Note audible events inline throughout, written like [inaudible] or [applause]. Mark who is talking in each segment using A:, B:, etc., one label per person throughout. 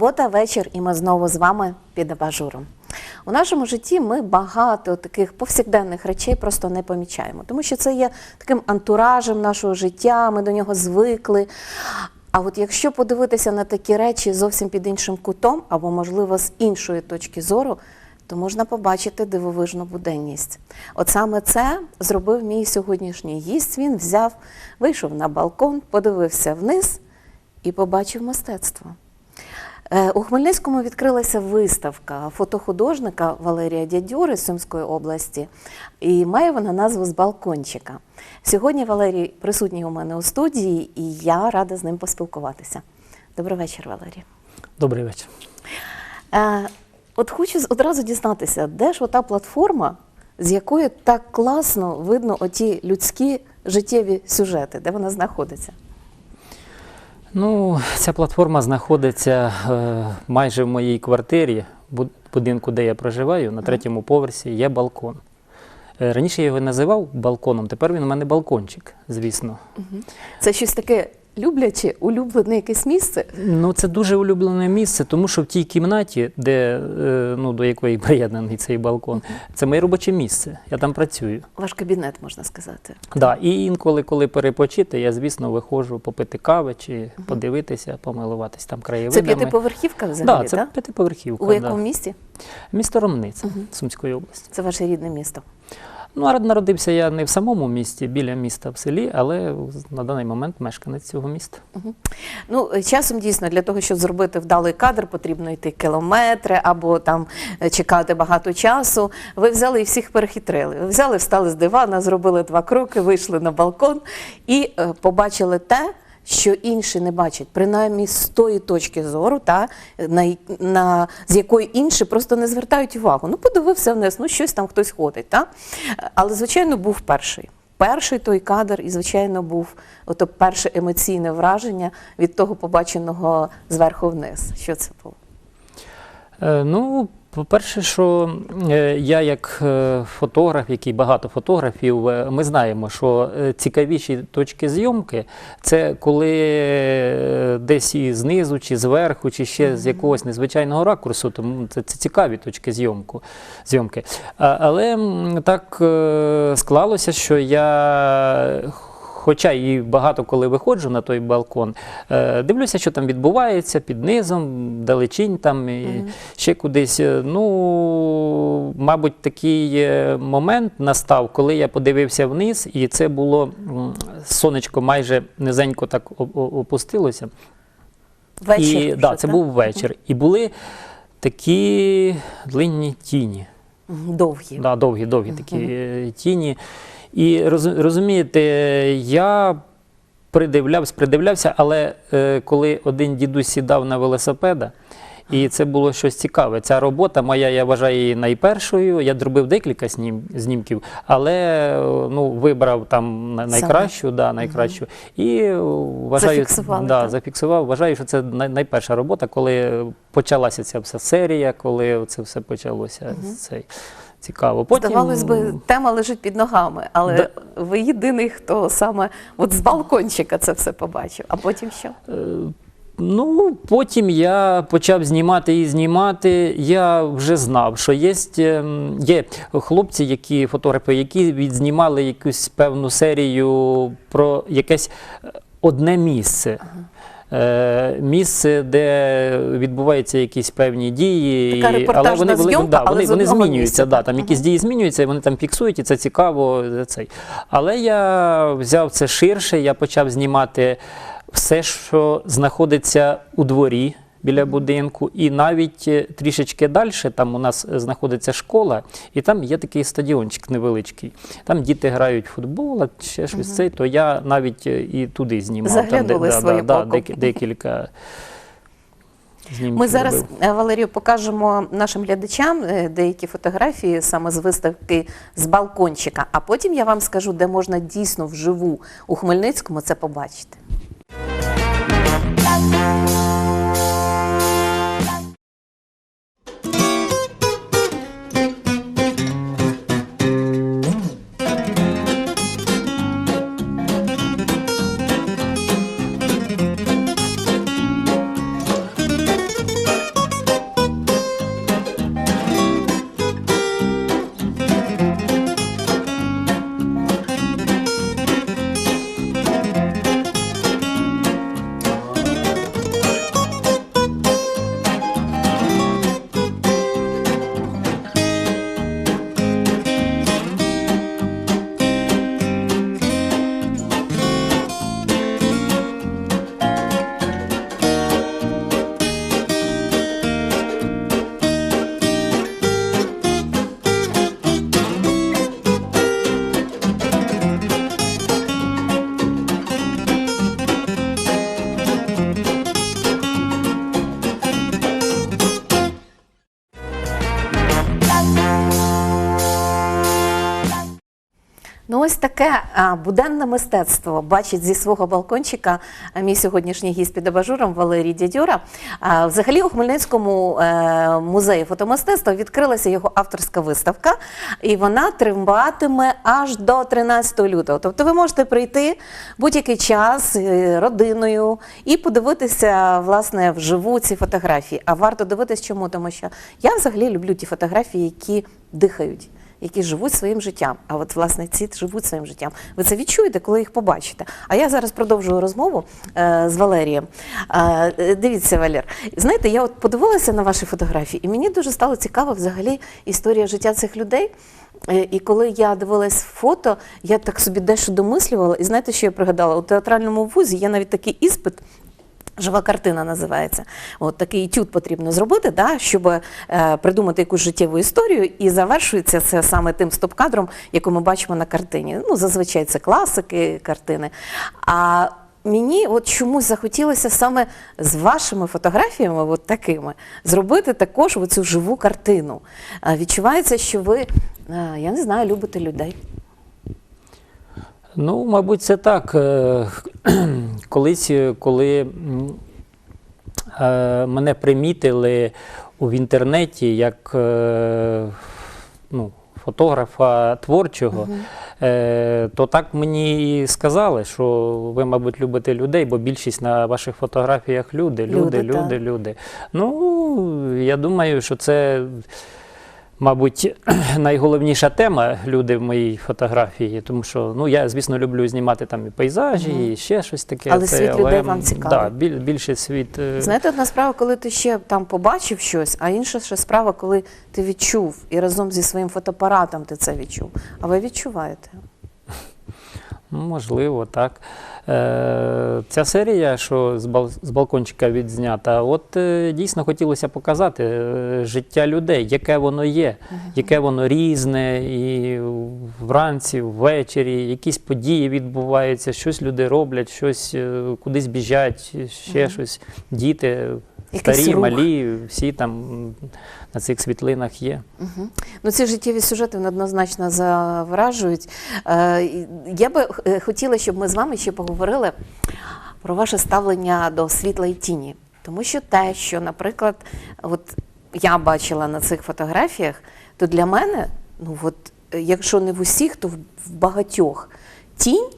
A: Субота, вечір, і ми знову з вами під абажуром. У нашому житті ми багато таких повсякденних речей просто не помічаємо, тому що це є таким антуражем нашого життя, ми до нього звикли. А от якщо подивитися на такі речі зовсім під іншим кутом, або, можливо, з іншої точки зору, то можна побачити дивовижну буденність. От саме це зробив мій сьогоднішній гість. Він взяв, вийшов на балкон, подивився вниз і побачив мистецтво. Е, У Хмельницькому відкрилася виставка фотохудожника Валерія Дядюри з Сумської області, і має вона назву з балкончика. Сьогодні Валерій присутній у мене у студії, і я рада з ним поспілкуватися. Добрий вечір, Валерій.
B: Добрий вечір.
A: Е, от хочу одразу дізнатися, де ж ота платформа, з якої так класно видно оті людські життєві сюжети, де вона знаходиться?
B: Ну, ця платформа знаходиться е, майже в моїй квартирі, бу- будинку, де я проживаю, на третьому поверсі є балкон. Е, раніше я його називав балконом, тепер він у мене балкончик, звісно.
A: Це щось таке любляче, улюблене якесь місце.
B: Ну, це дуже улюблене місце, тому що в тій кімнаті, де, е, ну, до якої [laughs] приєднаний цей балкон, це моє робоче місце. Я там працюю.
A: Ваш кабінет, можна сказати.
B: Да, і інколи, коли перепочити, я, звісно, виходжу попити кави чи подивитися, помилуватись там
A: Це п'ятиповерхівка взагалі,
B: да, це
A: так?
B: п'ятиповерхівка.
A: У якому
B: да.
A: місті?
B: Місто Ромниця Сумської області.
A: Це ваше рідне місто.
B: Ну, народився я не в самому місті, біля міста в селі, але на даний момент мешканець цього міста.
A: Ну, е, часом дійсно для того, щоб зробити вдалий кадр, потрібно йти кілометри або там е, чекати багато часу. Ви взяли і всіх перехитрили. Ви взяли, встали з дивана, зробили два кроки, вийшли на балкон і е, побачили те. Що інші не бачать, принаймні з тої точки зору, та на, на з якої інші просто не звертають увагу. Ну, подивився вниз, ну щось там хтось ходить. Та? Але, звичайно, був перший. Перший той кадр, і, звичайно, був ото перше емоційне враження від того побаченого зверху вниз. Що це було?
B: Е, ну, по-перше, що е, я як е, фотограф, який багато фотографів, е, ми знаємо, що цікавіші точки зйомки це коли десь і знизу, чи зверху, чи ще з якогось незвичайного ракурсу, тому це, це цікаві точки зйомку, зйомки. Але так склалося, що я. Хоча і багато коли виходжу на той балкон, е, дивлюся, що там відбувається під низом, далечінь там і ще кудись. Е, Ну, мабуть, такий е, момент настав, коли я подивився вниз, і це було сонечко майже низенько так опустилося.
A: Вечір.
B: і,
A: вже,
B: да, це
A: так?
B: був вечір. І були такі длинні тіні.
A: Довгі.
B: Да, довгі, довгі такі тіні. І розумієте, я придивлявся, придивлявся, але е, коли один дідусь сідав на велосипеда, і це було щось цікаве. Ця робота моя, я вважаю її найпершою. Я зробив декілька снім, знімків, але ну, вибрав там найкращу, да, найкращу. І вважаю,
A: Зафіксували,
B: да,
A: так?
B: зафіксував. Вважаю, що це най- найперша робота, коли почалася ця вся серія, коли це все почалося. Цей. Цікаво. Потім,
A: Здавалось би, тема лежить під ногами, але
B: Да.
A: ви єдиний, хто саме от з балкончика це все побачив. А потім що?
B: Е, Ну, потім я почав знімати і знімати. Я вже знав, що є, ем, є хлопці, які фотографи, які відзнімали якусь певну серію про якесь е, одне місце. Е, Місце, де відбуваються якісь певні дії,
A: Така
B: і-
A: репортажна
B: але вони,
A: зйомка,
B: да,
A: але
B: вони, вони змінюються. Да, там якісь дії змінюються, і вони там фіксують, і це цікаво. е, Цей. Але я взяв це ширше, я почав знімати все, що знаходиться у дворі біля будинку, і навіть е, трішечки далі там у нас е, знаходиться школа, і там є такий стадіончик невеличкий. Там діти грають в футбол, а ще щось цей, то я навіть е, і туди знімав.
A: Заглянули
B: там,
A: своїм
B: да,
A: оком.
B: декі- декілька.
A: Ми зараз, Валерію, покажемо нашим глядачам деякі фотографії саме з виставки з балкончика. А потім я вам скажу, де можна дійсно вживу у Хмельницькому це побачити. Ось таке буденне мистецтво бачить зі свого балкончика мій сьогоднішній гість під абажуром Валерій Дядюра. Взагалі у Хмельницькому е, музеї фотомистецтва відкрилася його авторська виставка, і вона триватиме аж до 13 лютого. Тобто ви можете прийти будь-який час е, родиною і подивитися власне вживу ці фотографії. А варто дивитись, чому? Тому що я взагалі люблю ті фотографії, які дихають які живуть своїм життям. А от власне ці живуть своїм життям. Ви це відчуєте, коли їх побачите. А я зараз продовжую розмову е, з Валерієм. Е, е, дивіться, Валер, знаєте, я от подивилася на ваші фотографії, і мені дуже стало цікаво взагалі історія життя цих людей. Е, І коли я дивилась фото, я так собі дещо домислювала. І знаєте, що я пригадала? У театральному вузі є навіть такий іспит. Жива картина називається. От такий етюд потрібно зробити, да, щоб е, придумати якусь життєву історію, і завершується це саме тим стоп-кадром, який ми бачимо на картині. Ну, зазвичай це класики картини. А мені от чомусь захотілося саме з вашими фотографіями, от такими, зробити також оцю живу картину. Відчувається, що ви, е, я не знаю, любите людей.
B: Ну, мабуть, це так. Е, [clears throat] Колись, е, коли е, мене примітили в інтернеті як ну, фотографа творчого, е, то так мені і сказали, що ви, мабуть, любите людей, бо більшість на ваших фотографіях люди, люди,
A: Люди,
B: люди, люди. Ну, я думаю, що це. Мабуть, [clears throat] найголовніша тема люди в моїй фотографії, тому що ну я, звісно, люблю знімати там і пейзажі, і ще щось таке.
A: Але світ людей вам цікавий.
B: Да, біль, більше світ. е,
A: Знаєте, одна справа, коли ти ще там побачив щось, а інша ще справа, коли ти відчув і разом зі своїм фотоапаратом ти це відчув. А ви відчуваєте? [laughs]
B: Ну, можливо, так. Е, ця серія, що з, бал, з балкончика відзнята, от е, дійсно хотілося показати е, життя людей, яке воно є, яке воно різне, і вранці, ввечері, якісь події відбуваються, щось люди роблять, щось е, кудись біжать, ще щось, діти.
A: Якийсь
B: Старі,
A: рух.
B: малі, всі там на цих світлинах є.
A: Угу. Ну, ці життєві сюжети однозначно завражують. Е, я би е, хотіла, щоб ми з вами ще поговорили про ваше ставлення до світла і тіні. Тому що те, що, наприклад, от я бачила на цих фотографіях, то для мене, ну от, якщо не в усіх, то в, в багатьох тінь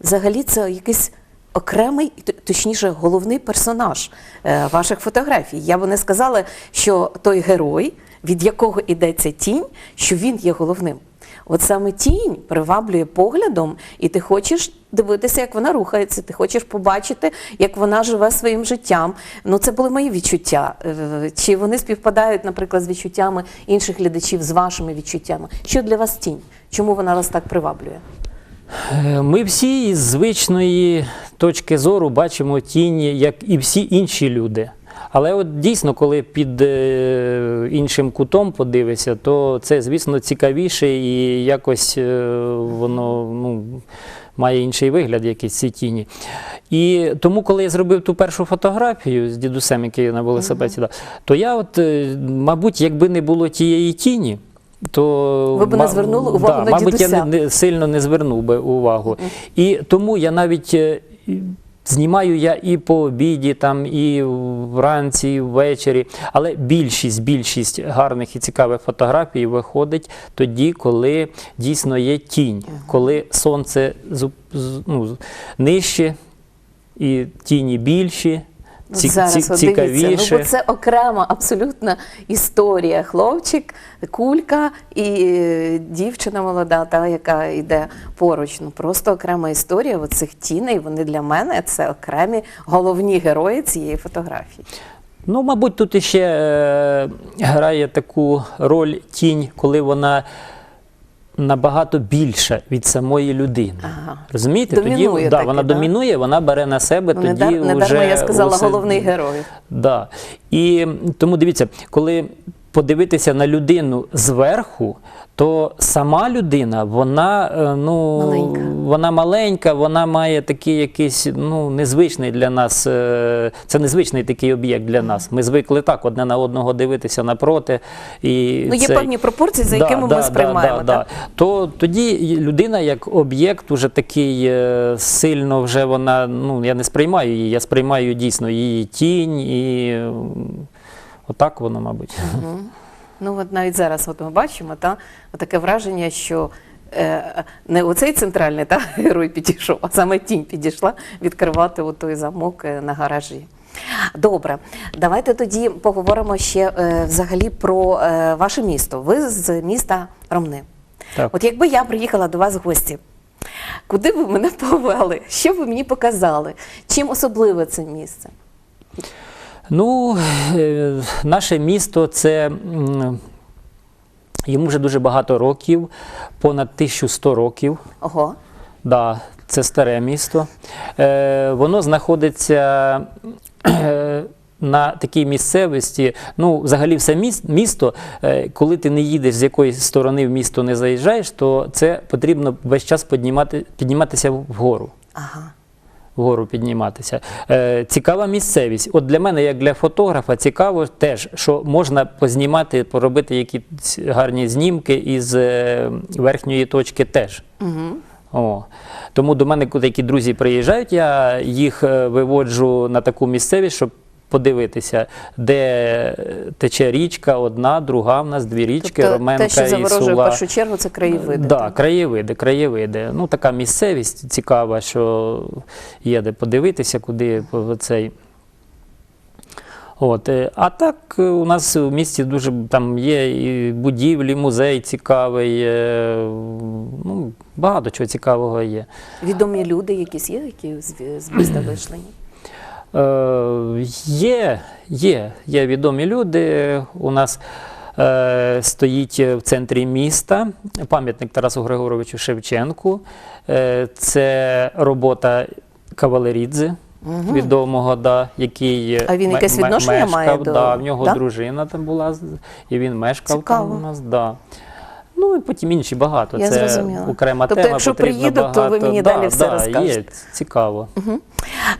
A: взагалі це якийсь окремий, точніше, головний персонаж е, ваших фотографій. Я би не сказала, що той герой, від якого йдеться тінь, що він є головним. От саме тінь приваблює поглядом, і ти хочеш дивитися, як вона рухається, ти хочеш побачити, як вона живе своїм життям. Ну, це були мої відчуття. Е, Чи вони співпадають, наприклад, з відчуттями інших глядачів, з вашими відчуттями? Що для вас тінь? Чому вона вас так приваблює?
B: Е, Ми всі із звичної точки зору бачимо тіні, як і всі інші люди. Але от дійсно, коли під е, іншим кутом подивишся, то це, звісно, цікавіше і якось е, воно ну, має інший вигляд, якісь ці тіні. І тому, коли я зробив ту першу фотографію з дідусем, який на велосипеді, сідав, то я, от, мабуть, якби не було тієї тіні, то
A: Ви б не звернули увагу
B: да,
A: на
B: мабуть, я не, не сильно не звернув би увагу. І тому я навіть е, знімаю я і по обіді, там, і вранці, і ввечері. Але більшість, більшість гарних і цікавих фотографій виходить тоді, коли дійсно є тінь, коли сонце ну, нижче і тіні більші. Ці-
A: зараз
B: ці- цікавіше.
A: дивіться, ну, бо це окрема абсолютна історія. Хлопчик, кулька і е, дівчина молода, та, яка йде поруч. Ну просто окрема історія оцих тіней. Вони для мене це окремі головні герої цієї фотографії.
B: Ну, мабуть, тут іще е, грає таку роль тінь, коли вона набагато більше від самої людини.
A: Ага.
B: Розумієте?
A: Домінує
B: тоді да,
A: таки,
B: вона
A: да?
B: домінує, вона бере на себе
A: Ну,
B: тоді
A: не, дар, не
B: вже
A: дарма я сказала
B: усе-
A: головний герой.
B: Да. І тому дивіться, коли подивитися на людину зверху, то сама людина, вона е, ну
A: Маленька.
B: вона маленька, вона має такий якийсь ну незвичний для нас. е, Це незвичний такий об'єкт для нас. Ми звикли так одне на одного дивитися напроти. І
A: Ну, є
B: цей-
A: певні пропорції, за якими ми сприймаємо.
B: Да,
A: так?
B: То тоді людина як об'єкт уже такий е, сильно вже вона, ну я не сприймаю її, я сприймаю дійсно її тінь і отак воно, мабуть.
A: Ну от навіть зараз от ми бачимо та, таке враження, що е, не оцей центральний та, [laughs] герой підійшов, а саме тінь підійшла відкривати от той замок е, на гаражі. Добре, давайте тоді поговоримо ще е, взагалі про е, ваше місто. Ви з міста Ромни.
B: Так.
A: От якби я приїхала до вас в гості, куди б ви мене [laughs] повели? Що б ви мені показали? Чим особливе це місце?
B: Ну, е, наше місто це. Йому вже дуже багато років, понад 1100 років.
A: Ого.
B: Да, це старе місто. Е, воно знаходиться е, на такій місцевості. Ну, взагалі, все місто, е, коли ти не їдеш з якоїсь сторони в місто не заїжджаєш, то це потрібно весь час піднімати, підніматися вгору.
A: Ага.
B: Вгору підніматися. Е, цікава місцевість. От для мене, як для фотографа, цікаво теж, що можна познімати, поробити якісь гарні знімки із е, верхньої точки теж.
A: Угу.
B: О. Тому до мене, коли такі друзі приїжджають, я їх е, виводжу на таку місцевість, щоб подивитися, де тече річка, одна, друга в нас, дві річки,
A: Тобто
B: Роменка
A: те, що
B: і
A: заворожує в першу чергу, це краєвиди.
B: Да,
A: так?
B: краєвиди, краєвиди. Ну, така місцевість цікава, що є де подивитися, куди цей. От, е, а так е, у нас в місті дуже там є і будівлі, музей цікавий, е, ну, багато чого цікавого є.
A: Відомі люди якісь є, які з міста [clears throat] вийшли?
B: Е, є, є, є відомі люди. У нас е, стоїть в центрі міста пам'ятник Тарасу Григоровичу Шевченку. Е, це робота Кавалерідзе. Відомого, да, який
A: А він якесь
B: ме-
A: відношення
B: мешкав,
A: має до-
B: да, в нього
A: да?
B: дружина там була, і він мешкав
A: Цікаво.
B: там у нас. Да. Ну і потім інші багато.
A: Я
B: це
A: зрозуміла.
B: окрема
A: Тобто,
B: тема.
A: якщо приїду, то ви мені
B: да,
A: далі все
B: да, Є,
A: розкажете.
B: цікаво.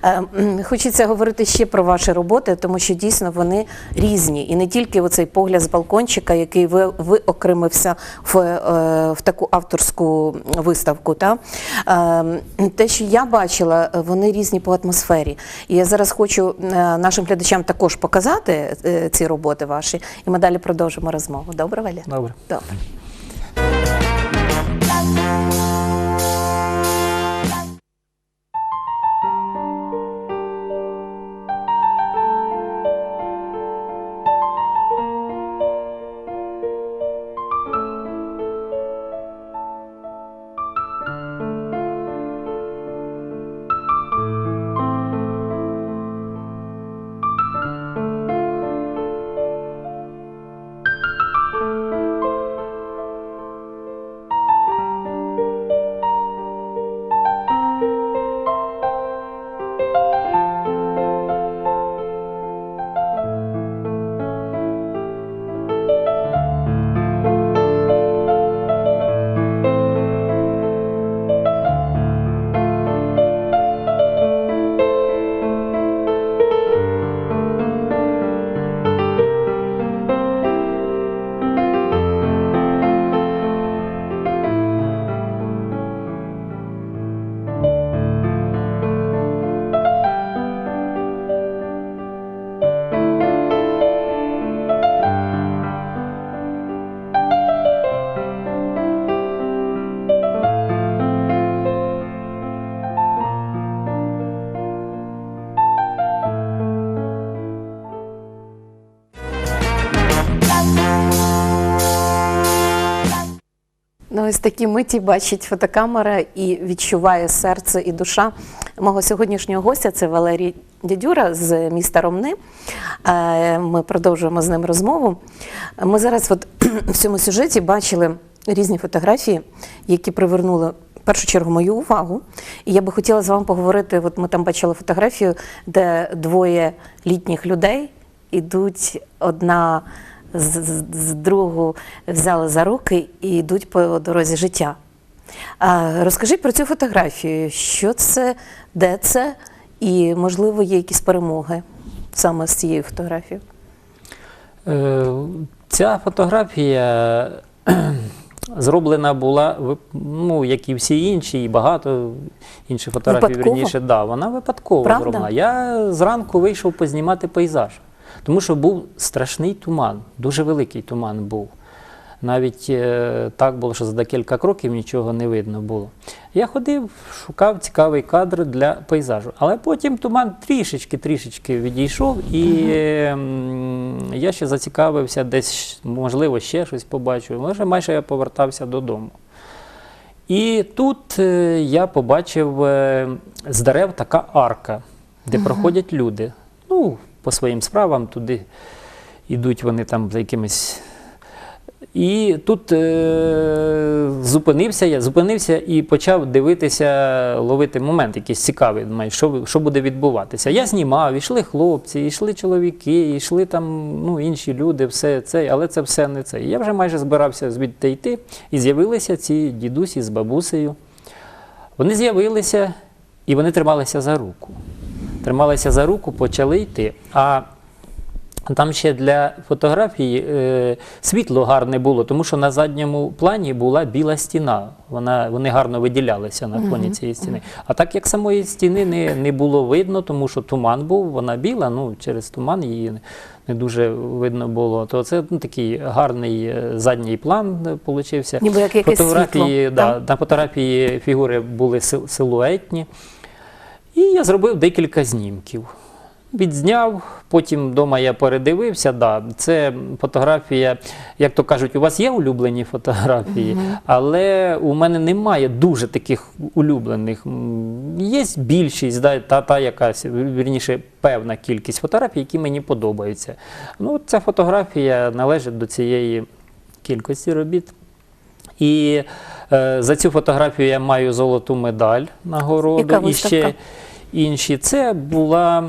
A: Е, Хочеться говорити ще про ваші роботи, тому що дійсно вони різні. І не тільки оцей погляд з балкончика, який ви, ви окремився в, е, в таку авторську виставку. Та? Е, Те, що я бачила, вони різні по атмосфері. І я зараз хочу нашим глядачам також показати ці роботи ваші, і ми далі продовжимо розмову. Добре, Валя?
B: Добре.
A: Добре. Ось такі миті бачить фотокамера і відчуває серце і душа мого сьогоднішнього гостя. Це Валерій Дядюра з міста Ромни. Е, Ми продовжуємо з ним розмову. Ми зараз от [clears throat] в цьому сюжеті бачили різні фотографії, які привернули в першу чергу мою увагу. І я би хотіла з вами поговорити. От ми там бачили фотографію, де двоє літніх людей ідуть одна з, з, з другу взяли за руки і йдуть по дорозі життя. А, розкажіть про цю фотографію. Що це, де це, і, можливо, є якісь перемоги саме з цією фотографією?
B: Е, Ця фотографія [clears throat] зроблена була, ну, як і всі інші, і багато інших фотографій,
A: Випадково?
B: вірніше, да, вона випадково
A: Правда?
B: зроблена. Я зранку вийшов познімати пейзаж, тому що був страшний туман, дуже великий туман був. Навіть е, так було, що за декілька кроків нічого не видно було. Я ходив, шукав цікавий кадр для пейзажу. Але потім туман трішечки-трішечки відійшов, і м, я ще зацікавився, десь, можливо, ще щось побачив. Може, майже я повертався додому. І тут е, я побачив е, з дерев така арка, де проходять люди. Ну, по своїм справам туди йдуть вони там за якимись. І тут е, зупинився я, зупинився і почав дивитися, ловити момент якийсь цікавий. Думаю, що, що буде відбуватися. Я знімав, йшли хлопці, йшли чоловіки, йшли там ну, інші люди, все це, але це все не це. Я вже майже збирався звідти йти, і з'явилися ці дідусі з бабусею. Вони з'явилися і вони трималися за руку. Трималися за руку, почали йти. А там ще для фотографії е, світло гарне було, тому що на задньому плані була біла стіна. Вона, вони гарно виділялися на фоні цієї стіни. А так як самої стіни не, не було видно, тому що туман був, вона біла, ну через туман її не, дуже видно було. То це ну, такий гарний е, задній план е, получився.
A: Ніби як якесь
B: фотографії,
A: світло,
B: да, на фотографії фігури були сил- силуетні. І я зробив декілька знімків. Відзняв, потім вдома я передивився. Да, це фотографія, як то кажуть, у вас є улюблені фотографії, але у мене немає дуже таких улюблених. Є більшість, да, та, та якась, вірніше, певна кількість фотографій, які мені подобаються. Ну, ця фотографія належить до цієї кількості робіт. І за цю фотографію я маю золоту медаль нагороду. І ще інші. Це була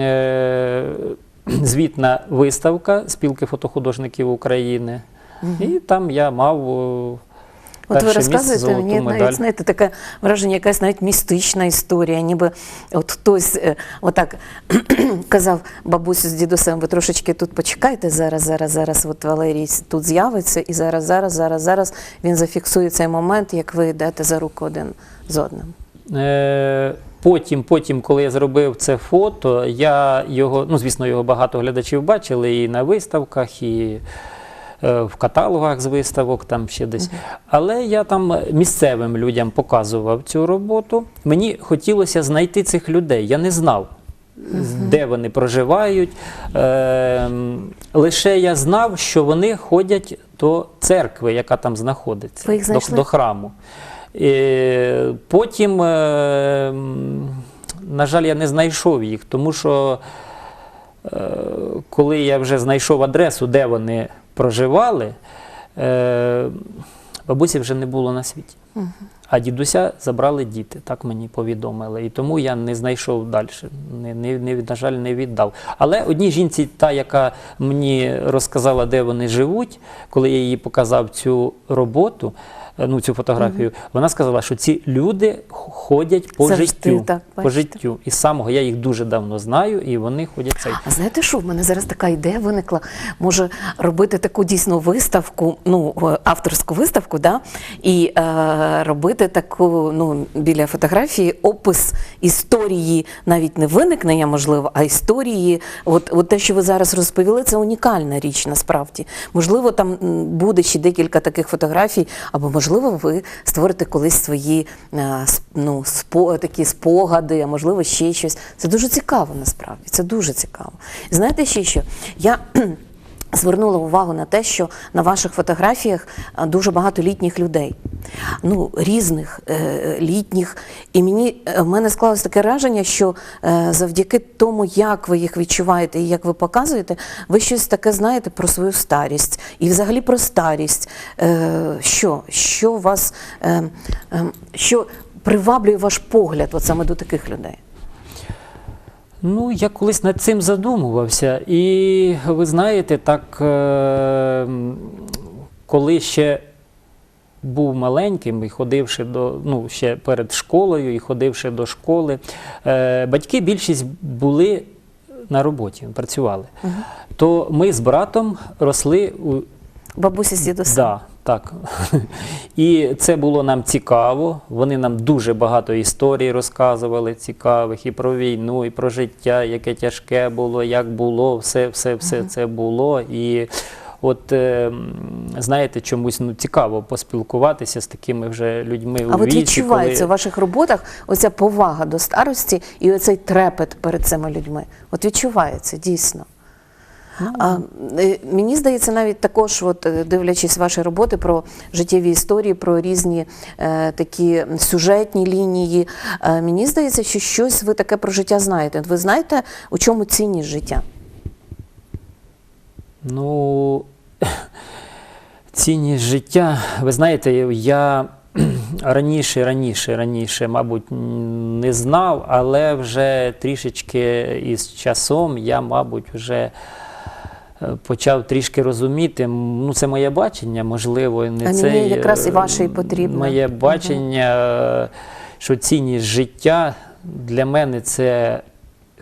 B: е, [clears throat] звітна виставка спілки фотохудожників України. І там я мав о,
A: От ви розказуєте, мені
B: медаль.
A: навіть знаєте, таке враження, якась навіть містична історія, ніби от хтось е, отак [clears throat] казав бабусю з дідусем, ви трошечки тут почекайте зараз, зараз, зараз. От Валерій тут з'явиться, і зараз, зараз, зараз, зараз він зафіксує цей момент, як ви йдете за руку один з одним.
B: Е, Потім, потім, коли я зробив це фото, я його, ну звісно, його багато глядачів бачили і на виставках, і в каталогах з виставок, там ще десь. Але я там місцевим людям показував цю роботу. Мені хотілося знайти цих людей. Я не знав, де вони проживають. Е, лише я знав, що вони ходять до церкви, яка там знаходиться,
A: Ви їх
B: до, до храму. Е, потім, е, на жаль, я не знайшов їх, тому що е, коли я вже знайшов адресу, де вони проживали, е, бабусі вже не було на світі. А дідуся забрали діти, так мені повідомили. І тому я не знайшов далі. Не, не, не, на жаль, не віддав. Але одній жінці, та, яка мені розказала, де вони живуть, коли я їй показав цю роботу, ну, цю фотографію, вона сказала, що ці люди ходять по
A: Завжди
B: життю.
A: так,
B: по життю. І самого я їх дуже давно знаю, і вони ходять цей.
A: А знаєте що? В мене зараз така ідея виникла. Може робити таку дійсно виставку, ну е, авторську виставку, да? і е, робити таку ну, біля фотографії опис історії, навіть не виникнення, можливо, а історії. От, от те, що ви зараз розповіли, це унікальна річ насправді. Можливо, там буде ще декілька таких фотографій, або можливо, ви створите колись свої е, ну, спо, такі спогади, а можливо, ще щось. Це дуже цікаво насправді. Це дуже цікаво. Знаєте ще що? Я [clears throat] звернула увагу на те, що на ваших фотографіях дуже багато літніх людей. Ну, різних е, літніх. І мені е, в мене склалось таке враження, що е, завдяки тому, як ви їх відчуваєте і як ви показуєте, ви щось таке знаєте про свою старість і взагалі про старість. Що? Що вас е, е, що приваблює ваш погляд от саме до таких людей?
B: Ну, я колись над цим задумувався. І ви знаєте, так, коли ще був маленьким і ходивши до, ну, ще перед школою і ходивши до школи, е, батьки більшість були на роботі, працювали. То ми з братом росли у
A: Бабусі з дідусем.
B: Да, так. І це було нам цікаво. Вони нам дуже багато історій розказували цікавих і про війну, і про життя, яке тяжке було, як було, все, все, все це було. І от е, знаєте, чомусь ну, цікаво поспілкуватися з такими вже людьми у
A: от
B: віці,
A: відчувається
B: коли...
A: у ваших роботах оця повага до старості і оцей трепет перед цими людьми. От відчувається дійсно. А, е, мені здається, навіть також, от, е, дивлячись ваші роботи про життєві історії, про різні е, такі сюжетні лінії, е, мені здається, що щось ви таке про життя знаєте. Ви знаєте, у чому цінність життя?
B: Ну, [coughs] цінність життя. Ви знаєте, я [clears throat] раніше, раніше, раніше, мабуть, не знав, але вже трішечки із часом я, мабуть, вже е, почав трішки розуміти. Ну, це моє бачення, можливо, не
A: А мені
B: це
A: якраз і ваше і потрібно.
B: Моє бачення, е, що цінність життя для мене це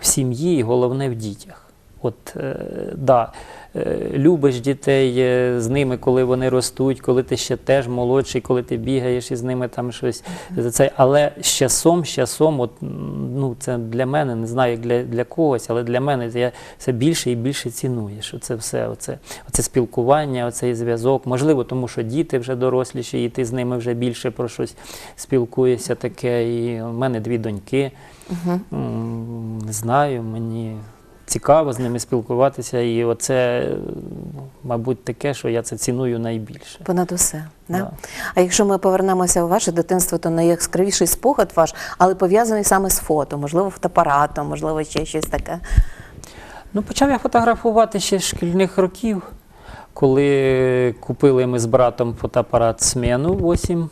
B: в сім'ї і головне в дітях. От, е, да, е, любиш дітей е, з ними, коли вони ростуть, коли ти ще теж молодший, коли ти бігаєш із ними там щось за це. Але з часом, з часом, от, ну, це для мене, не знаю, як для, для когось, але для мене я це більше і більше ціную. Що це все, оце, оце спілкування, оцей зв'язок. Можливо, тому що діти вже доросліші, і ти з ними вже більше про щось спілкуєшся таке. І в мене дві доньки. Не знаю, мені цікаво з ними спілкуватися, і оце, мабуть, таке, що я це ціную найбільше.
A: Понад усе. Да?
B: Да.
A: А якщо ми повернемося у ваше дитинство, то найяскравіший спогад ваш, але пов'язаний саме з фото, можливо, фотоапаратом, можливо, ще щось таке.
B: Ну, почав я фотографувати ще з шкільних років, коли купили ми з братом фотоапарат Смену 8.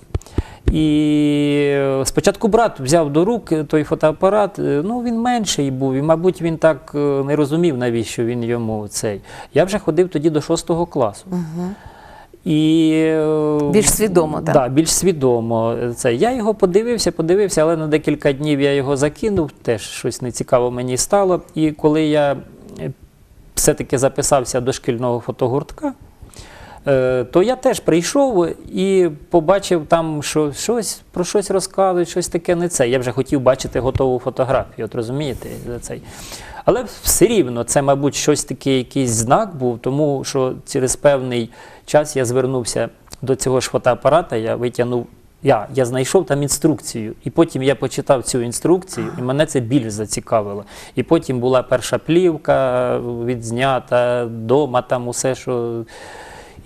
B: І спочатку брат взяв до рук той фотоапарат, е, ну він менший був, і, мабуть, він так е, не розумів, навіщо він йому цей. Я вже ходив тоді до 6 класу. І, е,
A: Більш свідомо, так?
B: Да, більш свідомо. Це. Я його подивився, подивився, але на декілька днів я його закинув, теж щось нецікаво мені стало. І коли я все-таки записався до шкільного фотогуртка, то я теж прийшов і побачив там, що щось про щось розказують, щось таке не це. Я вже хотів бачити готову фотографію, от розумієте, цей. Але все рівно це, мабуть, щось таке, якийсь знак був, тому що через певний час я звернувся до цього ж фотоапарата, я витягнув. Я, я знайшов там інструкцію, і потім я почитав цю інструкцію, і мене це більш зацікавило. І потім була перша плівка відзнята, дома там усе, що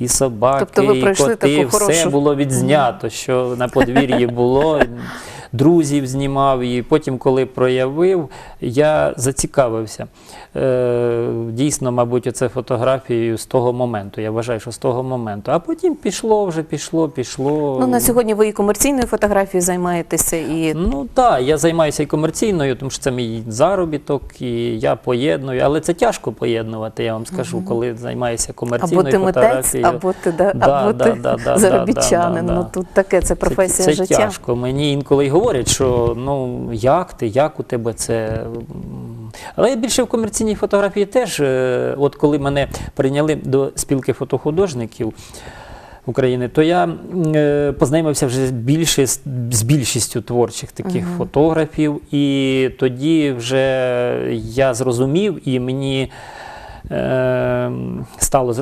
B: і собаки,
A: Тобто ви
B: і коти,
A: таку
B: все було відзнято, що на подвір'ї було. Друзів знімав, і потім, коли проявив, я зацікавився. Е, дійсно, мабуть, оце фотографією з того моменту. Я вважаю, що з того моменту. А потім пішло вже, пішло, пішло.
A: Ну, на сьогодні ви і комерційною фотографією займаєтеся, і
B: Ну так, я займаюся і комерційною, тому що це мій заробіток, і я поєдную, але це тяжко поєднувати, я вам скажу, коли займаюся комерційною
A: або ти митець, або ти, да,
B: Да,
A: або
B: да,
A: ти
B: да, да,
A: заробітчанин.
B: да, да,
A: Ну тут таке, це професія
B: це, це
A: життя.
B: тяжко. Мені інколи й говорять, що ну як ти, як у тебе це. Але я більше в комерційній фотографії теж, е, от коли мене прийняли до спілки фотохудожників. України, то я е, познайомився вже більше з, з більшістю творчих таких фотографів, і тоді вже я зрозумів, і мені е, стало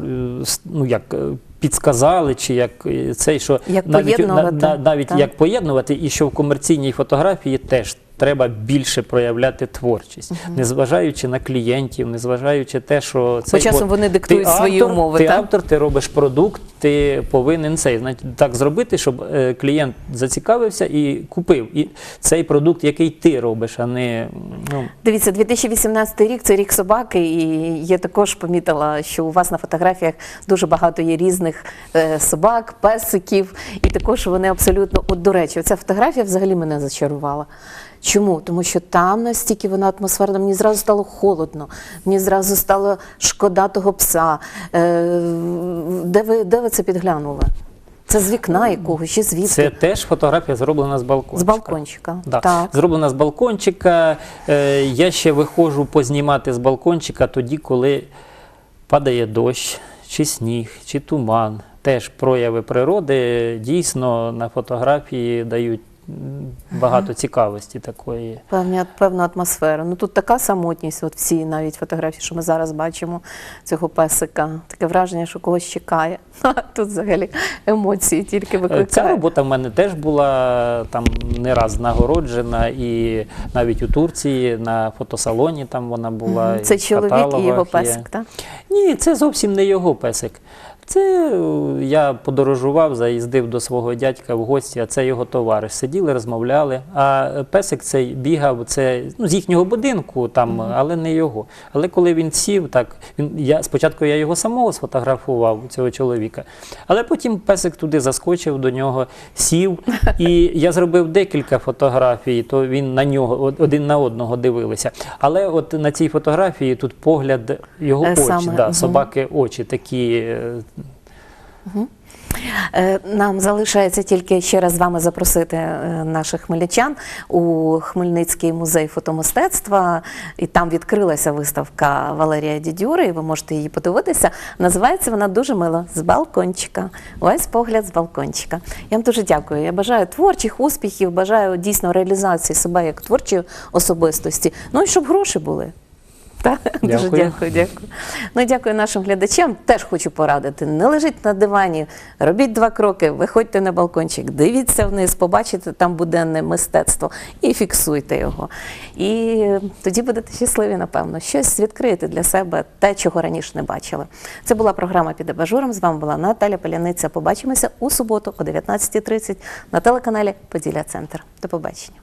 B: ну, як, е, підсказали, чи як е, цей, що
A: Як
B: навіть,
A: поєднувати,
B: навіть як поєднувати, і що в комерційній фотографії теж треба більше проявляти творчість, незважаючи на клієнтів, незважаючи те, що
A: Бо часом вони диктують
B: ти
A: свої
B: автор,
A: умови,
B: Ти
A: так?
B: автор, ти робиш продукт, ти повинен цей так зробити, щоб е, клієнт зацікавився і купив і цей продукт, який ти робиш, а не ну,
A: Дивіться, 2018 рік це рік собаки, і я також помітила, що у вас на фотографіях дуже багато є різних е, собак, песиків, і також вони абсолютно, от до речі, ця фотографія взагалі мене зачарувала. Чому? Тому що там настільки вона атмосферна, мені зразу стало холодно, мені зразу стало шкода того пса. Е, де, ви, де ви це підглянули? Це з вікна якогось чи звідки?
B: Це теж фотографія зроблена з балкончика.
A: З балкончика.
B: Да.
A: Так.
B: Зроблена з балкончика. Е, я ще виходжу познімати з балкончика тоді, коли падає дощ, чи сніг, чи туман. Теж прояви природи дійсно на фотографії дають багато цікавості такої.
A: Певна, певна атмосфера. Ну тут така самотність, от всі навіть фотографії, що ми зараз бачимо цього песика. Таке враження, що когось чекає. [laughs] Тут взагалі емоції тільки
B: Е, Ця робота в мене теж була там не раз нагороджена, і навіть у Турції на фотосалоні там вона була.
A: Це чоловік і його песик, так?
B: Ні, це зовсім не його песик. Це е, я подорожував, заїздив до свого дядька в гості, а це його товариш. Сиділи, розмовляли. А е, песик цей бігав це ну, з їхнього будинку, там, але не його. Але коли він сів, так він я спочатку я його самого сфотографував, цього чоловіка. Але потім песик туди заскочив до нього, сів, [laughs] і я зробив декілька фотографій, то він на нього один на одного дивилися. Але от на цій фотографії тут погляд його
A: Е,
B: очі, да, собаки очі такі. Е,
A: Нам залишається тільки ще раз з вами запросити е, наших хмельничан у Хмельницький музей фотомистецтва. І там відкрилася виставка Валерія Дідюри, і ви можете її подивитися. Називається вона дуже мило з балкончика. Весь погляд з балкончика. Я вам дуже дякую. Я бажаю творчих успіхів, бажаю дійсно реалізації себе як творчої особистості. Ну і щоб гроші були. Так, дуже
B: Дякую.
A: дякую, дякую. Ну дякую нашим глядачам. Теж хочу порадити. Не лежіть на дивані, робіть два кроки, виходьте на балкончик, дивіться вниз, побачите там буденне мистецтво і фіксуйте його. І тоді будете щасливі, напевно. Щось відкриєте для себе, те, чого раніше не бачили. Це була програма під абажуром. З вами була Наталя Поляниця. Побачимося у суботу о 19.30 на телеканалі Поділля Центр. До побачення.